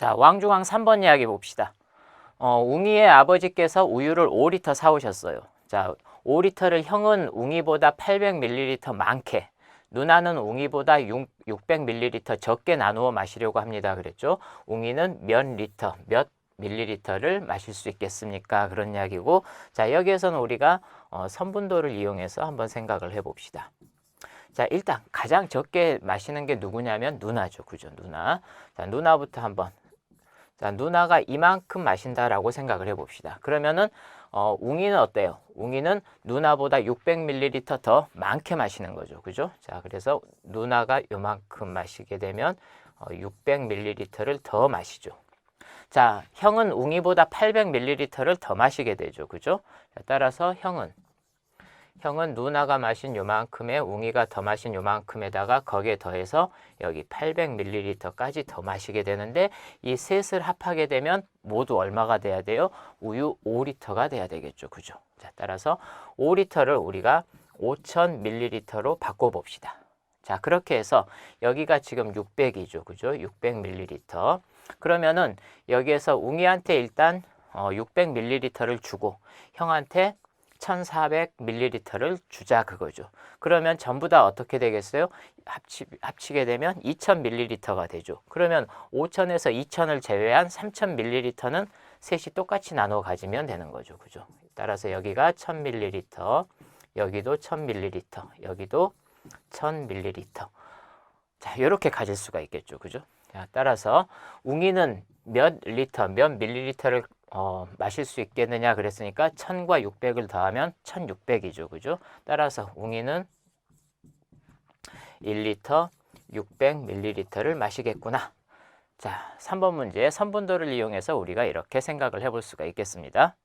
자, 왕중왕 3번 이야기 봅시다. 어, 웅이의 아버지께서 우유를 5리터 사오셨어요. 자, 5리터를 형은 웅이보다 800ml 많게, 누나는 웅이보다 6, 600ml 적게 나누어 마시려고 합니다. 그랬죠? 웅이는 몇 리터, 몇 밀리리터를 마실 수 있겠습니까? 그런 이야기고, 자, 여기에서는 우리가 어, 선분도를 이용해서 한번 생각을 해봅시다. 자, 일단 가장 적게 마시는 게 누구냐면 누나죠. 그죠? 누나. 자, 누나부터 한번 자, 누나가 이만큼 마신다라고 생각을 해봅시다. 그러면은 어, 웅이는 어때요? 웅이는 누나보다 600ml 더 많게 마시는 거죠. 그죠? 자, 그래서 누나가 요만큼 마시게 되면 어, 600ml를 더 마시죠. 자, 형은 웅이보다 800ml를 더 마시게 되죠. 그죠? 자, 따라서 형은 형은 누나가 마신 요만큼에 웅이가 더 마신 요만큼에다가 거기에 더해서 여기 800ml까지 더 마시게 되는데 이 셋을 합하게 되면 모두 얼마가 돼야 돼요? 우유 5리터가 돼야 되겠죠. 그죠? 자, 따라서 5리터를 우리가 5000ml로 바꿔 봅시다. 자, 그렇게 해서 여기가 지금 600이죠. 그죠? 600ml. 그러면은 여기에서 웅이한테 일단 어, 600ml를 주고 형한테 1400ml를 주자 그거죠. 그러면 전부 다 어떻게 되겠어요? 합치, 합치게 되면 2000ml가 되죠. 그러면 5000에서 2000을 제외한 3000ml는 셋이 똑같이 나눠 가지면 되는 거죠. 그죠? 따라서 여기가 1000ml, 여기도 1000ml, 여기도 1000ml. 자, 이렇게 가질 수가 있겠죠. 그죠? 자, 따라서 웅이는 몇 리터, 몇 밀리리터를 어, 마실 수 있겠느냐 그랬으니까 1000과 600을 더하면 1600이죠. 그죠? 따라서 웅이는 1리터 600ml를 마시겠구나. 자, 3번 문제 선분도를 이용해서 우리가 이렇게 생각을 해볼 수가 있겠습니다.